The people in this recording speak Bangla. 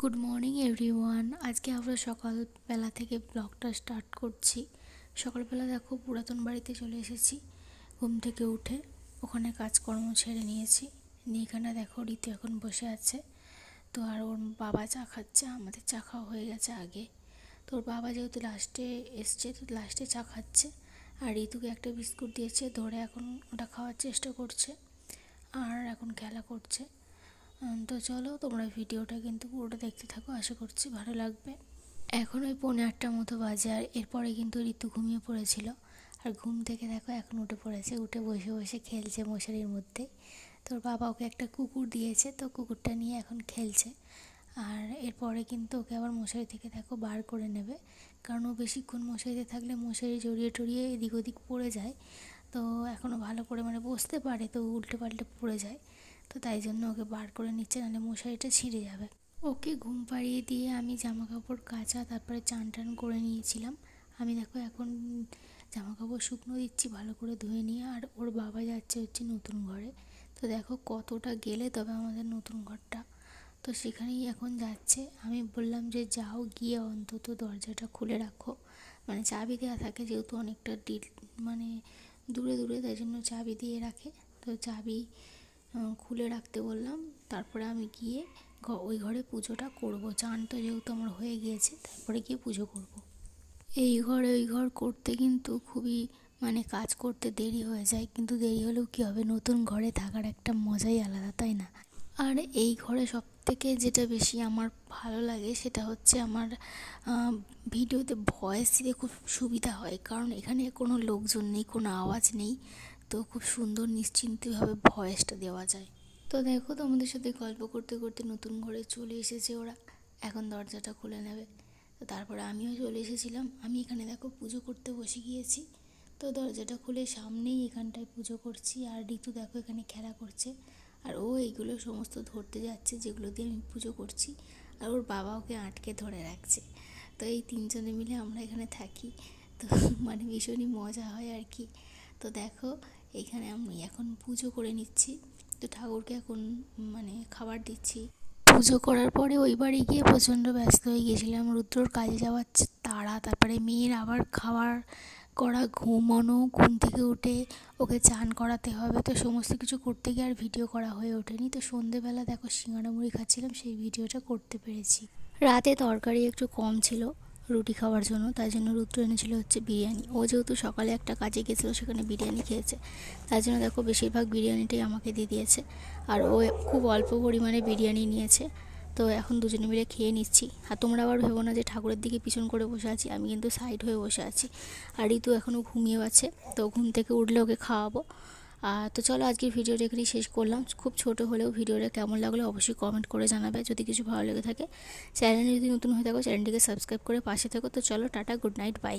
গুড মর্নিং এভরিওয়ান আজকে আমরা সকালবেলা থেকে ব্লগটা স্টার্ট করছি। সকালবেলা দেখো পুরাতন বাড়িতে চলে এসেছি, ঘুম থেকে উঠে ওখানে কাজকর্ম ছেড়ে নিয়েছি। নিয়ে এখানে দেখো ঋতু এখন বসে আছে। তো আর ওর বাবা চা খাচ্ছে, আমাদের চা খাওয়া হয়ে গেছে আগে। তো ওর বাবা যেহেতু লাস্টে এসছে, তো লাস্টে চা খাচ্ছে। আর ঋতুকে একটা বিস্কুট দিয়েছে, ধরে এখন ওটা খাওয়ার চেষ্টা করছে। আর এখন খেলা করছে। তো চলো তোমরা ভিডিওটা কিন্তু পুরোটা দেখতে থাকো, আশা করছি ভালো লাগবে। এখন ওই পৌনে আটটার মতো বাজে আর এরপরে কিন্তু ঋতু ঘুমিয়ে পড়েছিল। আর ঘুম থেকে দেখো এখন উঠে পড়েছে, উঠে বসে বসে খেলছে মশারির মধ্যে। তোর বাবা ওকে একটা কুকুর দিয়েছে, তো কুকুরটা নিয়ে এখন খেলছে। আর এরপরে কিন্তু ওকে আবার মশারি থেকে দেখো বার করে নেবে। কারণ ও বেশিক্ষণ মশারিতে থাকলে মশারি জড়িয়ে টড়িয়ে এদিক ওদিক পড়ে যায়। তো এখনও ভালো করে মানে বসতে পারে, তো উল্টে পাল্টে পড়ে যায়। তো তাই জন্য ওকে বার করে নিচ্ছে, নাহলে মশারিটা ছিঁড়ে যাবে। ওকে ঘুম পাড়িয়ে দিয়ে আমি জামা কাপড় কাচা, তারপরে চান টান করে নিয়েছিলাম। আমি দেখো এখন জামা কাপড় শুকনো দিচ্ছি, ভালো করে ধুয়ে নিয়ে, আর ওর বাবা যাচ্ছে হচ্ছে নতুন ঘরে। তো দেখো কতটা গেলে তবে আমাদের নতুন ঘরটা। তো সেখানেই এখন যাচ্ছে। আমি বললাম যে, যাও গিয়ে অন্তত দরজাটা খুলে রাখো। মানে চাবি দেওয়া থাকে, যেহেতু অনেকটা ডিল মানে দূরে দূরে, তাই জন্য চাবি দিয়ে রাখে। তো চাবি খুলে রাখতে বললাম। তারপরে আমি গিয়ে ওই ঘরে পুজোটা করব। চান তো যেহেতু আমার হয়ে গিয়েছে, তারপরে গিয়ে পুজো করব। এই ঘরে ওই ঘর করতে কিন্তু খুবই মানে কাজ করতে দেরি হয়ে যায়। কিন্তু দেরি হলেও কী হবে? নতুন ঘরে থাকার একটা মজাই আলাদা, তাই না? আর এই ঘরে সব থেকে যেটা বেশি আমার ভালো লাগে, সেটা হচ্ছে আমার ভিডিওতে ভয়েস দিতে খুব সুবিধা হয়। কারণ এখানে কোনো লোকজন নেই, কোনো আওয়াজ নেই। তো খুব সুন্দর, নিশ্চিন্তভাবে ভয়েসটা দেওয়া যায়। তো দেখো তোমাদের সাথে গল্প করতে করতে নতুন ঘরে চলে এসেছে ওরা। এখন দরজাটা খুলে নেবে। তো তারপরে আমিও চলে এসেছিলাম। আমি এখানে দেখো পুজো করতে বসে গিয়েছি। তো দরজাটা খুলে সামনেই এখানটায় পুজো করছি। আর ঋতু দেখো এখানে খেলা করছে। আর ও এইগুলো সমস্ত ধরতে যাচ্ছে যেগুলো দিয়ে আমি পুজো করছি। আর ওর বাবা ওকে আটকে ধরে রাখছে। তো এই তিনজনে মিলে আমরা এখানে থাকি। তো মানে ভীষণই মজা হয় আর কি। তো দেখো, এখানে আমি এখন পুজো করে নিচ্ছি। তো ঠাকুরকে এখন মানে খাবার দিচ্ছি। পুজো করার পরে ওই বাড়ি গিয়ে প্রচণ্ড ব্যস্ত হয়ে গিয়েছিলাম। রুদ্রর কাজে যাওয়ার তাড়া, তারপরে মেয়ের আবার খাবার করা, ঘুমানো, ঘুম থেকে উঠে ওকে চান করাতে হবে। তো সমস্ত কিছু করতে গিয়ে আর ভিডিও করা হয়ে ওঠেনি। তো সন্ধেবেলা দেখো সিঙ্গাড়া মুড়ি খাচ্ছিলাম, সেই ভিডিওটা করতে পেরেছি। রাতে তরকারি একটু কম ছিল। রুটি খাওয়ার জন্য। তাই জন্য রুদ্র এনেছিল হচ্ছে বিরিয়ানি। ও যেহেতু সকালে একটা কাজে গেছিল, সেখানে বিরিয়ানি খেয়েছে। তাই জন্য দেখো বেশিরভাগ বিরিয়ানিটাই আমাকে দিয়ে দিয়েছে। আর ও খুব অল্প পরিমাণে বিরিয়ানি নিয়েছে। তো এখন দুজনে মিলে খেয়ে নিচ্ছি। আর তোমরা আবার ভেবো না যে ঠাকুরের দিকে পিছন করে বসে আছি। আমি কিন্তু সাইড হয়ে বসে আছি। আর ঋতু এখনও ঘুমিয়েও আছে। তো ঘুম থেকে উঠলে ওকে খাওয়াবো। তো চলো আজকের ভিডিওটা এখানেই শেষ করলাম। খুব ছোট হলেও ভিডিওটা কেমন লাগল অবশ্যই কমেন্ট করে জানাবে। যদি কিছু ভালো লেগে থাকে চ্যানেল যদি নতুন হয়ে থাকো চ্যানেলটিকে সাবস্ক্রাইব করে পাশে থাকো। তো চলো, টাটা গুড নাইট বাই